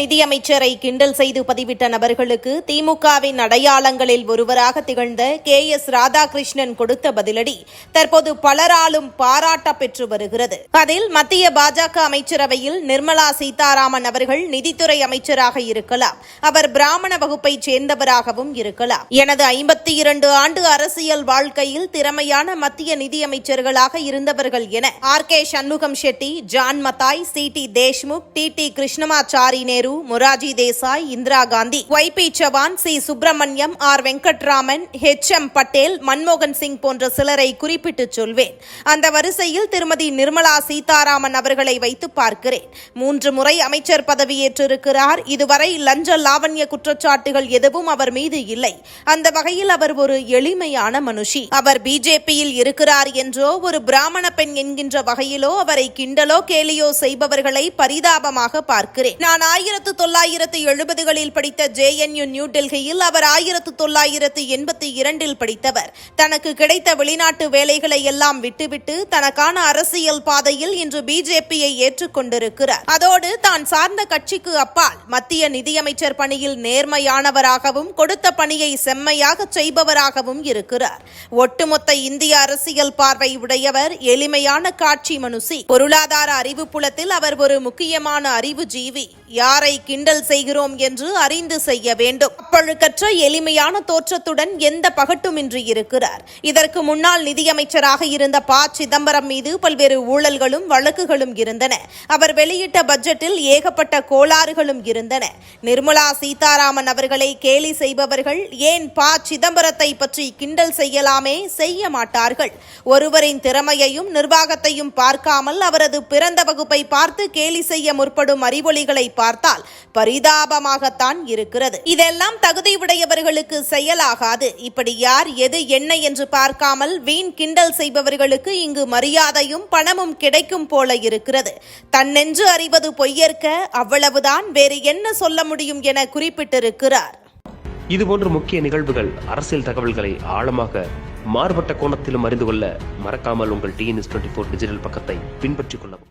நிதியமைச்சரை கிண்டல் செய்து பதிவிட்ட நபர்களுக்கு திமுகவின் அடையாளங்களில் ஒருவராக திகழ்ந்த கே எஸ் ராதாகிருஷ்ணன் கொடுத்த பதிலடி தற்போது பலராலும் பாராட்ட பெற்று வருகிறது. அதில் மத்திய பாஜக அமைச்சரவையில் நிர்மலா சீதாராமன் அவர்கள் நிதித்துறை அமைச்சராக இருக்கலாம். அவர் பிராமண வகுப்பைச் சேர்ந்தவராகவும் இருக்கலாம். எனது ஐம்பத்தி இரண்டு ஆண்டு அரசியல் வாழ்க்கையில் திறமையான மத்திய நிதியமைச்சர்களாக இருந்தவர்கள் என R K Shanmukham Chetty John Mathai C D Deshmukh T T Krishnamachari Nehru Morarji Desai Indira Gandhi Y B Chavan C Subramaniam R Venkataraman H M Patel மன்மோகன் சிங் போன்ற சிலரை குறிப்பிட்டு சொல்வேன். அந்த வரிசையில் திருமதி நிர்மலா சீதாராமன் அவர்களை வைத்து பார்க்கிறேன். மூன்று முறை அமைச்சர் பதவியேற்றிருக்கிறார். இதுவரை லஞ்ச லாவண்ய குற்றச்சாட்டுகள் எதுவும் அவர் மீது இல்லை. அந்த வகையில் அவர் ஒரு எளிமையான மனுஷி. அவர் பிஜேபியில் இருக்கிறார் என்றோ ஒரு பிராமண பெண் என்கின்ற வகையிலோ அவரை கிண்டலோ கேலியோ செய்பவர்களை பரிதாபமாக பார்க்கிறேன். நான் ஆயிரத்து தொள்ளாயிரத்து எழுபதுகளில் படித்த ஜேஎன்யூ நியூ டெல்லியில் அவர் ஆயிரத்து தொள்ளாயிரத்து எண்பத்தி இரண்டில் படித்தவர். தனக்கு கிடைத்த வெளிநாட்டு வேலைகளை எல்லாம் விட்டுவிட்டு தனக்கான அரசியல் பாதையில் இன்று பிஜேபியை ஏற்றுக்கொண்டிருக்கிறார். அதோடு தான் சார்ந்த கட்சிக்கு அப்பால் மத்திய நிதியமைச்சர் பணியில் நேர்மையானவராகவும் கொடுத்த பணியை செம்மையாக செய்பவராகவும் இருக்கிறார். ஒட்டுமொத்த இந்திய அரசியல் பார்வை உடையவர் எளிமையான காட்சி மனுசி பொருளாதார அறிவு புலத்தில் அவர் ஒரு முக்கியமான அறிவு ஜீவி. யார் யாரை கிண்டல் செய்கிறோம் என்று அறிந்து செய்ய வேண்டும். அப்பழுக்கற்ற எளிமையான தோற்றத்துடன் எந்த பகட்டுமின்றி இருக்கிறார். இதற்கு முன்னாள் நிதியமைச்சராக இருந்த ப. சிதம்பரம் மீது பல்வேறு ஊழல்களும் வழக்குகளும் இருந்தன. அவர் வெளியிட்ட பட்ஜெட்டில் ஏகப்பட்ட கோளாறுகளும் இருந்தன. நிர்மலா சீதாராமன் அவர்களை கேலி செய்பவர்கள் ஏன் ப. சிதம்பரத்தை பற்றி கிண்டல் செய்யலாமே செய்ய மாட்டார்கள். ஒருவரின் திறமையையும் நிர்வாகத்தையும் பார்க்காமல் அவரது பிறந்த வகுப்பை பார்த்து கேலி செய்ய முற்படும் அறிவொளிகளை பார்த்து பார்த்தால் பரிதாபமாகத்தான் இருக்கிறது. இதெல்லாம் தகுதியுடையவர்களுக்கு செயலாகாது. இப்படி யார் எது என்ன என்று பார்க்காமல் வீண் கிண்டல் செய்பவர்களுக்கு இங்கு மரியாதையும் பணமும் கிடைக்கும் போல இருக்கிறது. தன்னென்று அறிவது பொய்யற்க அவ்வளவுதான் வேறு என்ன சொல்ல முடியும் என குறிப்பிட்டிருக்கிறார். இதுபோன்ற முக்கிய நிகழ்வுகள் அரசியல் தகவல்களை ஆழமாக மாறுபட்ட கோணத்திலும் அறிந்து கொள்ள மறக்காமல் உங்கள் டிஎன்எஸ் டுவெண்ட்டி ஃபோர் டிஜிட்டல் பக்கத்தை பின்பற்றிக் கொள்ளவும்.